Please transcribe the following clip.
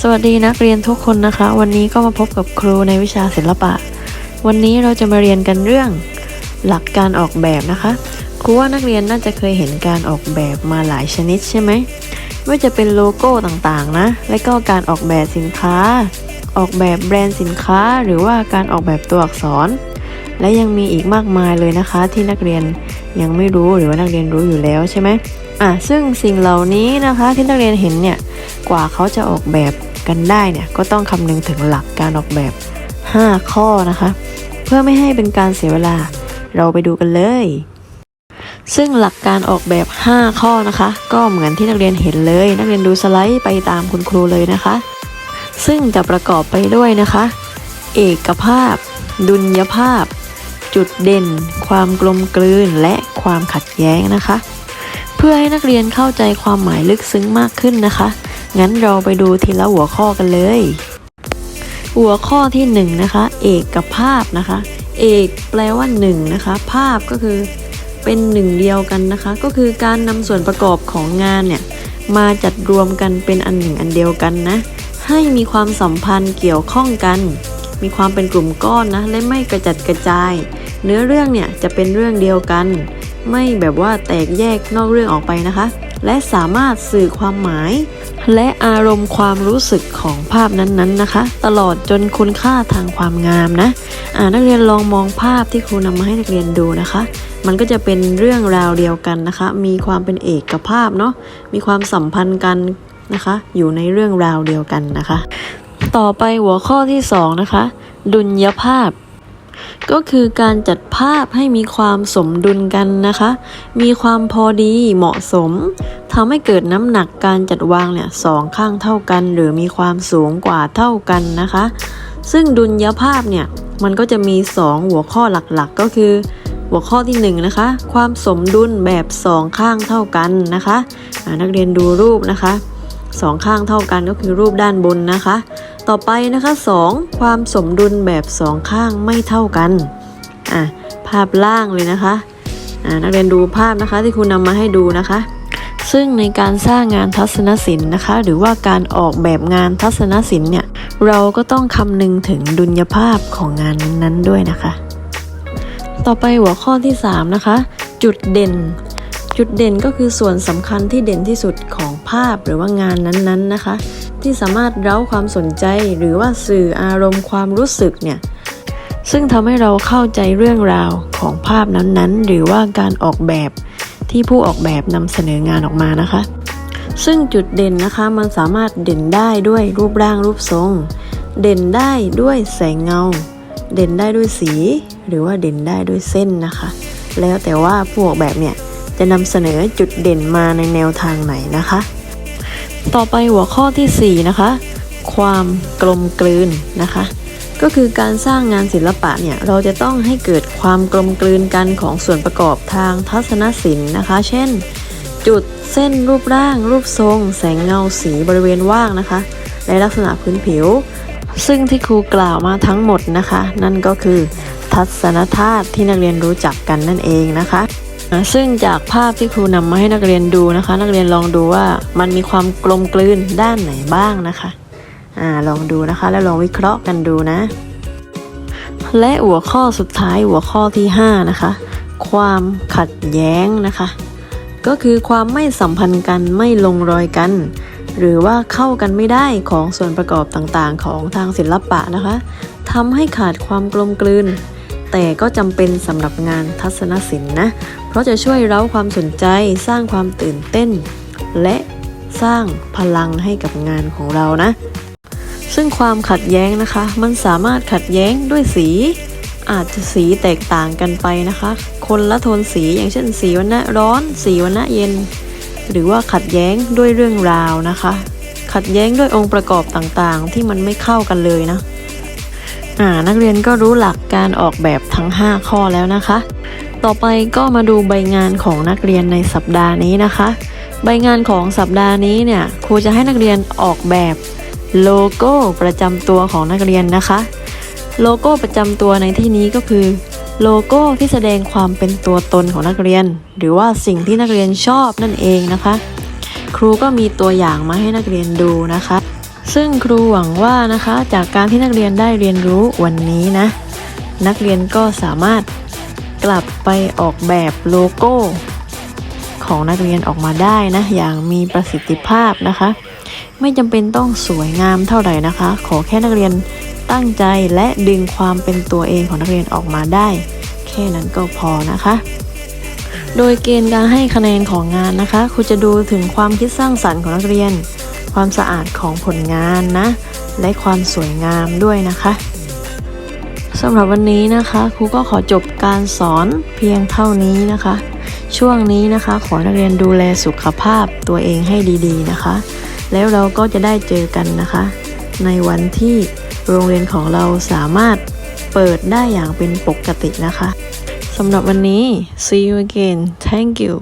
สวัสดีนักเรียนทุกคนนะคะ วันนี้ก็มาพบกับครูในวิชาศิลปะ วันนี้เราจะมาเรียนกันเรื่องหลักการออกแบบนะคะครูว่านักเรียนน่าจะเคยเห็นการออกแบบมาหลายชนิดใช่ไหมไม่ว่าจะเป็นโลโก้ต่างๆนะ และก็การออกแบบสินค้า ออกแบบแบรนด์สินค้า หรือว่าการออกแบบตัวอักษร และยังมีอีกมากมายเลยนะคะ ที่นักเรียนยังไม่รู้หรือว่านักเรียนรู้อยู่แล้วใช่ไหม อะซึ่งสิ่งเหล่านี้นะคะที่นักเรียนเห็นเนี่ยกว่าเขาจะออกแบบกันได้เนี่ยก็ต้องคำนึงถึงหลักการออกแบบ 5 ข้อนะคะ เพื่อไม่ให้เป็นการเสียเวลาเราไปดูกันเลย ซึ่งหลักการออกแบบ 5 ข้อนะคะ ก็เหมือนที่นักเรียนเห็นเลย นักเรียนดูสไลด์ไปตามคุณครูเลยนะคะ ซึ่งจะประกอบไปด้วยนะคะ เอกภาพ ดุลยภาพ จุดเด่น ความกลมกลืนและความขัดแย้งนะคะ เพื่อให้นักเรียนเข้าใจความหมายลึกซึ้งมากขึ้นนะคะ งั้นเราไปดูทีละหัวข้อกันเลย หัวข้อที่1นงนะคะ เอกภาพนะคะ เอกแปลว่า1นะคะ ภาพก็คือเป็นหนึ่งเดียวกันนะคะ ก็คือการนำส่วนประกอบของงานเนี่ยมาจัดรวมกันเป็นอันหนึ่งอันเดียวกันนะ ให้มีความสัมพันธ์เกี่ยวข้องกัน มีความเป็นกลุ่มก้อนนะและไม่กระจัดกระจาย เนื้อเรื่องเนี่ยจะเป็นเรื่องเดียวกัน ไม่แบบว่าแตกแยกนอกเรื่องออกไปนะคะ และสามารถสื่อความหมาย และอารมณ์ความรู้สึกของภาพนั้นๆนะคะ ตลอดจนคุณค่าทางความงามนะอ่านักเรียนลองมองภาพที่ครูนำมาให้นักเรียนดูนะคะ มันก็จะเป็นเรื่องราวเดียวกันนะคะ มีความเป็นเอกภาพเนาะมีความสัมพันธ์กันนะคะ อยู่ในเรื่องราวเดียวกันนะคะ ต่อไปหัวข้อที่ 2 นะคะ ดุลยภาพ ก็คือการจัดภาพให้มีความสมดุลกันนะคะ มีความพอดีเหมาะสมทำให้เกิดน้ำหนักการจัดวางเนี่ยสองข้างเท่ากัน หรือมีความสูงกว่าเท่ากันนะคะ ซึ่งดุลยภาพเนี่ยมันก็จะมี 2 หัวข้อหลักๆ ก็คือ หัวข้อที่1นะคะ ความสมดุลแบบสองข้างเท่ากันนะคะ นักเรียนดูรูปนะคะสองข้างเท่ากันก็คือรูปด้านบนนะคะ ต่อไปนะคะ 2. ความสมดุลแบบสองข้างไม่เท่ากันอะภาพล่างเลยนะคะอ่านักเรียนดูภาพนะคะที่คุณนำมาให้ดูนะคะ ซึ่งในการสร้างงานทัศนศิลป์นะคะ หรือว่าการออกแบบงานทัศนศิลป์เนี่ยเราก็ต้องคำนึงถึงดุลยภาพของงานนั้นๆด้วยนะคะ ต่อไปหัวข้อที่ 3 นะคะ จุดเด่น จุดเด่นก็คือส่วนสำคัญที่เด่นที่สุดของภาพหรือว่างานนั้นๆนะคะ ที่สามารถเร้าความสนใจ หรือว่าสื่ออารมณ์ความรู้สึกเนี่ยซึ่งทำให้เราเข้าใจเรื่องราวของภาพนั้นๆ หรือว่าการออกแบบที่ผู้ออกแบบนำเสนองานออกมานะคะ ซึ่งจุดเด่นนะคะมันสามารถเด่นได้ด้วยรูปร่างรูปทรง เด่นได้ด้วยแสงเงา เด่นได้ด้วยสี หรือว่าเด่นได้ด้วยเส้นนะคะ แล้วแต่ว่าผู้ออกแบบเนี่ยจะนำเสนอจุดเด่นมาในแนวทางไหนนะคะ ต่อไปหัวข้อทีสี่ 4 นะคะ ความกลมกลืนนะคะ ก็คือการสร้างงานศิลปะเนี่ยเราจะต้องให้เกิดความกลมกลืนกันของส่วนประกอบทางทัศนศิลป์นะคะ เช่น จุดเส้นรูปร่าง รูปทรง แสงเงาสีบริเวณว่างนะคะและลักษณะพื้นผิว ซึ่งที่ครูกล่าวมาทั้งหมดนะคะ นั่นก็คือ ทัศนธาตุที่นักเรียนรู้จักกันนั่นเองนะคะ ซึ่งจากภาพที่ครูนำมาให้นักเรียนดูนะคะ นักเรียนลองดูว่ามันมีความกลมกลืนด้านไหนบ้างนะคะอ่าลองดูนะคะ แล้วลองวิเคราะห์กันดูนะ และหัวข้อสุดท้ายหัวข้อที่ 5 นะคะ ความขัดแย้งนะคะ ก็คือความไม่สัมพันธ์กันไม่ลงรอยกัน หรือว่าเข้ากันไม่ได้ของส่วนประกอบต่างๆ ของทางศิลปะนะคะทำให้ขาดความกลมกลืน แต่ก็จำเป็นสำหรับงานทัศนศิลป์นะ เพราะจะช่วยเร้าความสนใจสร้างความตื่นเต้น และสร้างพลังให้กับงานของเรานะ ซึ่งความขัดแย้งนะคะ มันสามารถขัดแย้งด้วยสี อาจจะสีแตกต่างกันไปนะคะ คนละโทนสีอย่างเช่น สีวันะร้อน สีวันะเย็น หรือว่าขัดแย้งด้วยเรื่องราวนะคะ ขัดแย้งด้วยองค์ประกอบต่างๆ ที่มันไม่เข้ากันเลยนะ อ่านักเรียนก็รู้หลักการออกแบบทั้ง 5 ข้อแล้วนะคะ ต่อไปก็มาดูใบงานของนักเรียนในสัปดาห์นี้นะคะ ใบงานของสัปดาห์นี้เนี่ยครูจะให้นักเรียนออกแบบโลโก้ประจำตัวของนักเรียนนะคะ โลโก้ประจำตัวในที่นี้ก็คือ โลโก้ที่แสดงความเป็นตัวตนของนักเรียน หรือว่าสิ่งที่นักเรียนชอบนั่นเองนะคะ ครูก็มีตัวอย่างมาให้นักเรียนดูนะคะ ซึ่งครูหวังว่านะคะจากการที่นักเรียนได้เรียนรู้วันนี้นะ นักเรียนก็สามารถกลับไปออกแบบโลโก้ ของนักเรียนออกมาได้นะ อย่างมีประสิทธิภาพนะคะ ไม่จำเป็นต้องสวยงามเท่าไหร่นะคะ ขอแค่นักเรียนตั้งใจและดึงความเป็นตัวเองของนักเรียนออกมาได้ แค่นั้นก็พอนะคะ โดยเกณฑ์การให้คะแนนของงานนะคะครูจะดูถึงความคิดสร้างสรรค์ของนักเรียน ความสะอาดของผลงานนะ และความสวยงามด้วยนะคะสำหรับวันนี้นะคะครูก็ขอจบการสอนเพียงเท่านี้นะคะ ช่วงนี้นะคะ ขอนักเรียนดูแลสุขภาพตัวเองให้ดีๆนะคะ แล้วเราก็จะได้เจอกันนะคะ ในวันที่โรงเรียนของเราสามารถเปิดได้อย่างเป็นปกตินะคะสำหรับวันนี้ see you again thank you